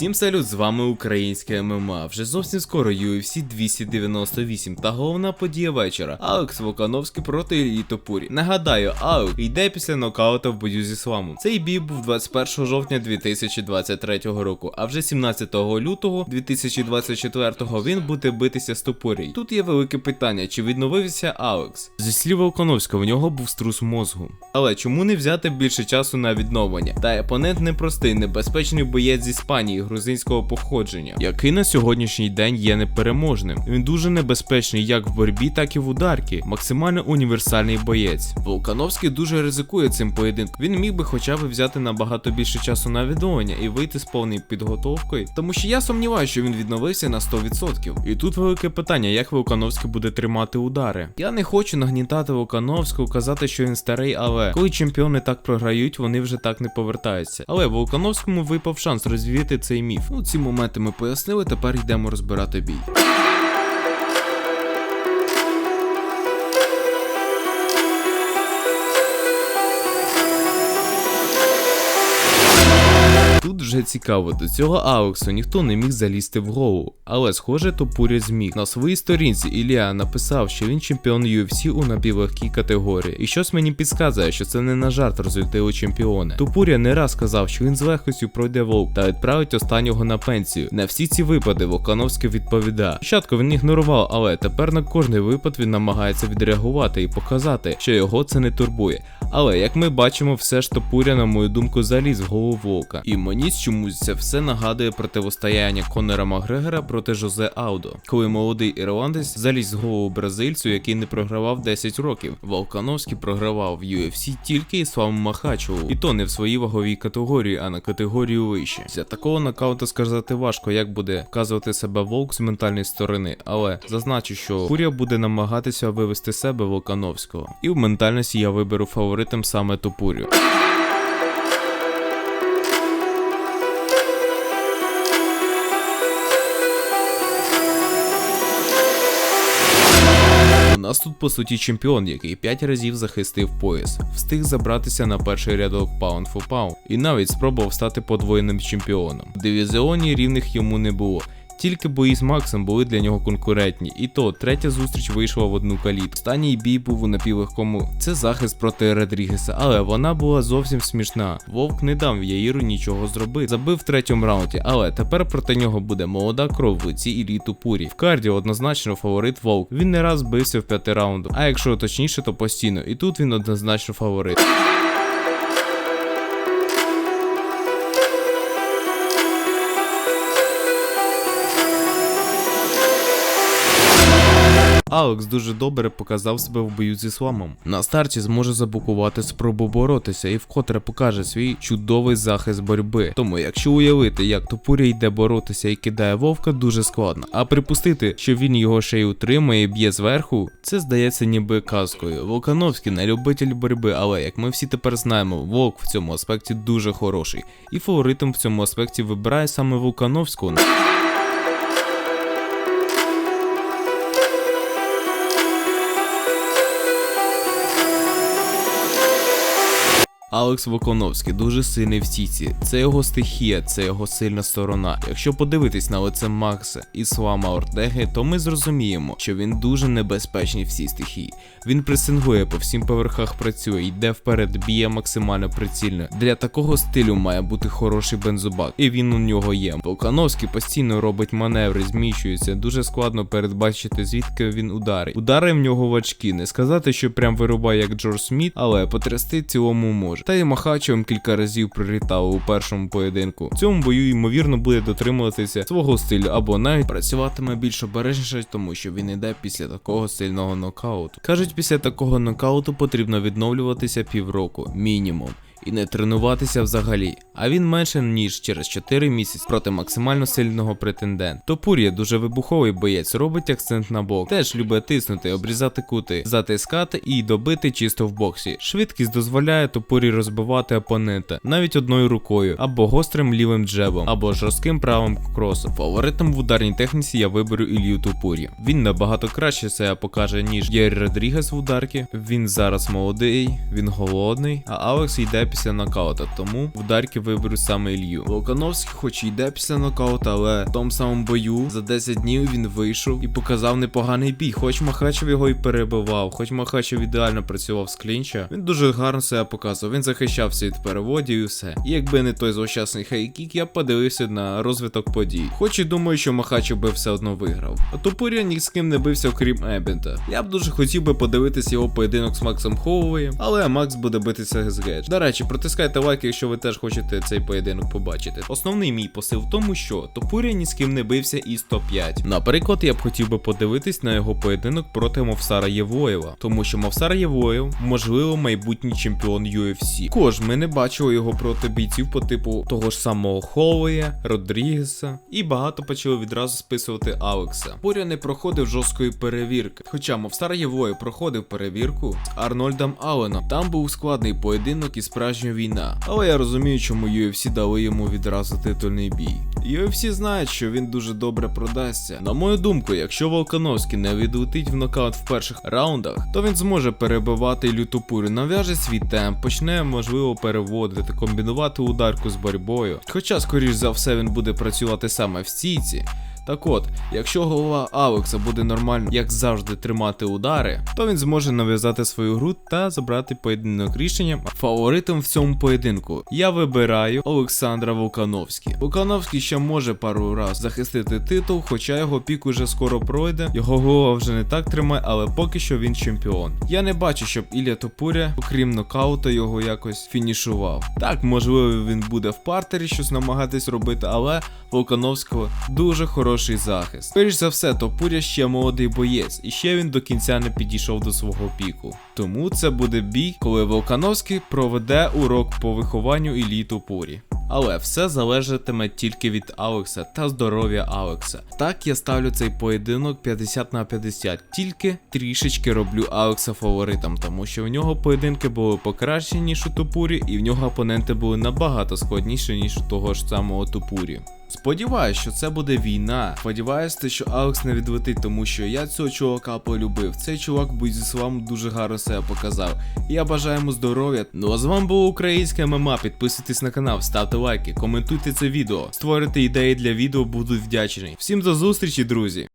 Всім салют, з вами українське ММА. Вже зовсім скоро UFC 298 та головна подія вечора. Алекс Волкановський проти Іллі Топурі. Нагадаю, Алекс йде після нокаута в бою зі Сламом. Цей бій був 21 жовтня 2023 року, а вже 17 лютого 2024 він буде битися з Топурій. Тут є велике питання, чи відновився Алекс? Зі слів Волкановського, в нього був струс мозгу. Але чому не взяти більше часу на відновлення? Та опонент непростий, небезпечний боєць з Іспанії грузинського походження, який на сьогоднішній день є непереможним. Він дуже небезпечний як в боротьбі, так і в ударці. Максимально універсальний боєць. Волкановський дуже ризикує цим поєдинком. Він міг би хоча б взяти набагато більше часу на відновлення і вийти з повною підготовкою, тому що я сумніваюся, що він відновився на 100%. І тут велике питання, як Волкановський буде тримати удари. Я не хочу нагнітати Волкановського, казати, що він старий, але коли чемпіони так програють, вони вже так не повертаються. Але Волкановському випав шанс розвіяти цей міф. Ну, ці моменти ми пояснили, тепер йдемо розбирати бій. Вже цікаво, до цього Ауксу ніхто не міг залізти в голову, але схоже, Топуря зміг. На своїй сторінці Ілля написав, що він чемпіон UFC у напівлегкій категорії. І щось мені підказує, що це не на жарт розлютили чемпіони. Топуря не раз сказав, що він з легкостю пройде вовк та відправить останнього на пенсію. На всі ці випади Волкановський відповідає. Спочатку він ігнорував, але тепер на кожний випад він намагається відреагувати і показати, що його це не турбує. Але як ми бачимо, все ж Топуря, на мою думку, заліз в голову вовка. І мені чомусь це все нагадує противостояння Конора Макгрегора проти Жозе Аудо, коли молодий ірландець заліз в голову бразильцю, який не програвав 10 років. Волкановський програвав в UFC тільки Ісламу Махачеву, і то не в своїй ваговій категорії, а на категорію вище. Для такого нокаута сказати важко, як буде вказувати себе Волк з ментальної сторони, але зазначу, що Фурія буде намагатися вивести себе Волкановського. І в ментальності я виберу фаворитом саме Топурю. У нас тут по суті чемпіон, який 5 разів захистив пояс, встиг забратися на перший рядок Pound for Pound і навіть спробував стати подвоєним чемпіоном. В дивізіоні рівних йому не було. Тільки бої з Максом були для нього конкурентні, і то третя зустріч вийшла в одну калітку. Останній бій був у напівлегкому. Це захист проти Родрігеса, але вона була зовсім смішна. Вовк не дав Яїру нічого зробити. Забив в третьому раунді, але тепер проти нього буде молода кров в лиці Іллі Тупурі. В карді однозначно фаворит Вовк. Він не раз бився в п'яти раунду, а якщо точніше, то постійно. І тут він однозначно фаворит. Алекс дуже добре показав себе в бою зі сламом. На старті зможе заблокувати спробу боротися і вкотре покаже свій чудовий захист боротьби. Тому, якщо уявити, як Топуря йде боротися і кидає вовка, дуже складно. А припустити, що він його ще й утримує і б'є зверху, це здається ніби казкою. Волкановський не любитель боротьби, але як ми всі тепер знаємо, вовк в цьому аспекті дуже хороший. І фаворитом в цьому аспекті вибирає саме Волкановського. Алекс Волконовський дуже сильний в сіці. Це його стихія, це його сильна сторона. Якщо подивитись на лице Макса і Слама Ортеги, то ми зрозуміємо, що він дуже небезпечний в цій стихії. Він пресингує по всім поверхах працює, йде вперед, б'є максимально прицільно. Для такого стилю має бути хороший бензобак, і він у нього є. Волкановський постійно робить маневри, зміщується. Дуже складно передбачити, звідки він ударить. Удари в нього в очки. Не сказати, що прям вирубає як Джордж Сміт, але потрясти цілому може. Та й Махачевим кілька разів прилітав у першому поєдинку. В цьому бою ймовірно буде дотримуватися свого стилю або навіть працюватиме більш обережніше, тому що він іде після такого сильного нокауту. Кажуть, після такого нокауту потрібно відновлюватися півроку, мінімум. І не тренуватися взагалі, а він менше ніж через 4 місяці проти максимально сильного претендента. Топур'я дуже вибуховий боєць, робить акцент на бок, теж любить тиснути, обрізати кути, затискати і добити чисто в боксі. Швидкість дозволяє топурі розбивати опонента навіть одною рукою, або гострим лівим джебом, або жорстким правим кросом. Фаворитом в ударній техніці я виберу Ілью Топур'я. Він набагато краще себе покаже, ніж Єрі Родрігес в ударки. Він зараз молодий, він голодний, а Алекс йде після нокаута, тому в ударки виберу саме Ілью. Волкановський, хоч йде після нокаута, але в тому самому бою за 10 днів він вийшов і показав непоганий бій. Хоч Махачев його і перебивав, хоч Махачев ідеально працював з клінча. Він дуже гарно себе показував. Він захищався від переводів і все. І якби не той злощасний хайкік, я б подивився на розвиток подій. Хоч і думаю, що Махачев би все одно виграв. А Топуря ні з ким не бився, окрім Ебінта. Я б дуже хотів би подивитись його поєдинок з Максом Хоуеєм, але Макс буде битися з Гедж. До речі, протискайте лайк, якщо ви теж хочете цей поєдинок побачити. Основний мій посил в тому, що Топуря ні з ким не бився із топ-5. Наприклад, я б хотів би подивитись на його поєдинок проти Мовсара Євоєва, тому що Мовсар Євоєв, можливо, майбутній чемпіон UFC. Також ми не бачили його проти бійців по типу того ж самого Холлея, Родрігеса, і багато почали відразу списувати Алекса. Поря не проходив жорсткої перевірки. Хоча Мовстар Євоєв проходив перевірку з Арнольдом Алленом. Там був складний поєдинок і справжня війна. Але я розумію, чому UFC дали йому відразу титульний бій. UFC знають, що він дуже добре продасться. На мою думку, якщо Волкановський не відлетить в нокаут в перших раундах, то він зможе перебивати Іллю Топурю, нав'яже свій темп, почне можливо переводити, комбінувати ударку з боротьбою. Хоча, скоріш за все, він буде працювати саме в стійці. Так от, якщо голова Алекса буде нормально, як завжди, тримати удари, то він зможе нав'язати свою гру та забрати поєдинок рішенням. Фаворитом в цьому поєдинку я вибираю Олександра Волкановський. Волкановський ще може пару раз захистити титул, хоча його пік уже скоро пройде. Його голова вже не так тримає, але поки що він чемпіон. Я не бачу, щоб Ілля Топуря, окрім нокаута, його якось фінішував. Так, можливо, він буде в партері щось намагатись робити, але Волкановського дуже хороший захист. Скоріш за все, Топуря ще молодий боєць, і ще він до кінця не підійшов до свого піку. Тому це буде бій, коли Волкановський проведе урок по вихованню Іллі Топурі. Але все залежатиме тільки від Алекса та здоров'я Алекса. Так я ставлю цей поєдинок 50 на 50. Тільки трішечки роблю Алекса фаворитом, тому що в нього поєдинки були покращені, ніж у Топурі, і в нього опоненти були набагато складніші, ніж у того ж самого Топурі. Сподіваюсь, що це буде війна. Сподіваюсь, що Алекс не відлетить, тому що я цього чувака полюбив. Цей чувак будь вам дуже гарно себе показав. Я бажаю йому здоров'я. Ну а з вами було українське ММА. Підписуйтесь на канал, ставте лайки, коментуйте це відео, створюйте ідеї для відео, буду вдячний. Всім до зустрічі, друзі!